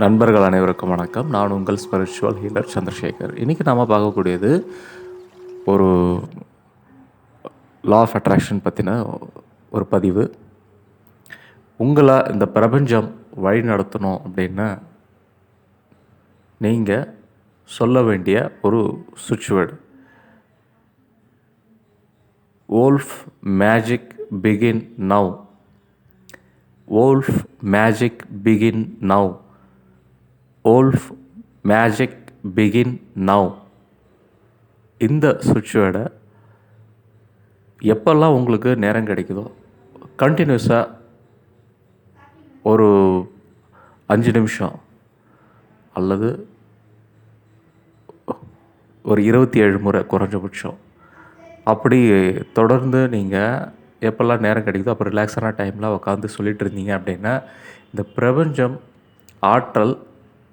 நண்பர்கள் அனைவருக்கும் வணக்கம். நான் உங்கள் ஸ்பிரிச்சுவல் ஹீலர் சந்திரசேகர். இன்றைக்கி நாம் பார்க்கக்கூடியது ஒரு லா ஆஃப் அட்ராக்ஷன் பற்றின ஒரு பதிவு. உங்களை இந்த பிரபஞ்சம் வழி நடத்தணும் அப்படின்னா நீங்கள் சொல்ல வேண்டிய ஒரு சுவிட்ச் word olf magic begin now olf magic begin now olf magic begin now இந்த சுவிட்சோட எப்போல்லாம் உங்களுக்கு நேரம் கிடைக்குதோ கண்டினியூஸாக ஒரு அஞ்சு நிமிஷம் அல்லது ஒரு இருபத்தி ஏழு முறை குறைஞ்சபட்சம். அப்படி தொடர்ந்து நீங்கள் எப்போல்லாம் நேரம் கிடைக்குதோ அப்போ ரிலாக்ஸான டைமில் உட்காந்து சொல்லிகிட்டு இருந்தீங்க அப்படின்னா இந்த பிரபஞ்சம் ஆற்றல்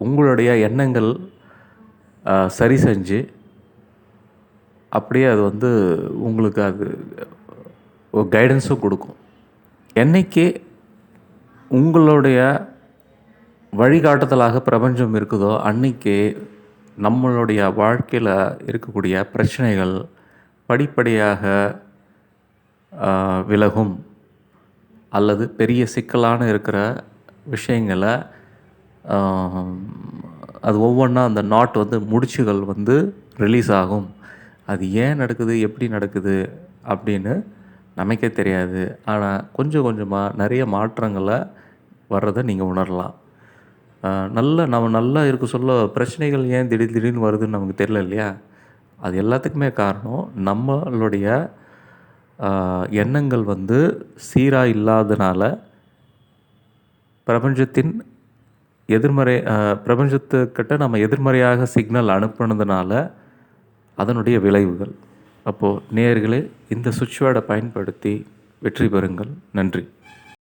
உங்களுடைய எண்ணங்கள் சரி செஞ்சு அப்படியே அது வந்து உங்களுக்கு அது ஒரு கைடன்ஸும் கொடுக்கும். என்றைக்கு உங்களுடைய வழிகாட்டுதலாக பிரபஞ்சம் இருக்குதோ அன்னைக்கு நம்மளுடைய வாழ்க்கையில் இருக்கக்கூடிய பிரச்சனைகள் படிப்படியாக விலகும். அல்லது பெரிய சிக்கலான இருக்கிற விஷயங்களை அது ஒவ்வொன்றா அந்த நாட் வந்து முடிச்சுகள் வந்து ரிலீஸ் ஆகும். அது ஏன் நடக்குது எப்படி நடக்குது அப்படின்னு நமக்கே தெரியாது. ஆனால் கொஞ்சம் கொஞ்சமாக நிறைய மாற்றங்களை வர்றதை நீங்கள் உணரலாம். நல்ல நம்ம நல்லா இருக்க சொல்ல பிரச்சனைகள் ஏன் திடீர் திடீர்னு வருதுன்னு நமக்கு தெரியல இல்லையா? அது எல்லாத்துக்குமே காரணம் நம்மளுடைய எண்ணங்கள் வந்து சீராக இல்லாதனால பிரபஞ்சத்தின் எதிர்மறை பிரபஞ்சத்துக்கிட்ட நம்ம எதிர்மறையாக சிக்னல் அனுப்புனதுனால அதனுடைய விளைவுகள். அப்போது நேயர்களே இந்த சுவிட்ச் வேர்டை பயன்படுத்தி வெற்றி பெறுங்கள். நன்றி.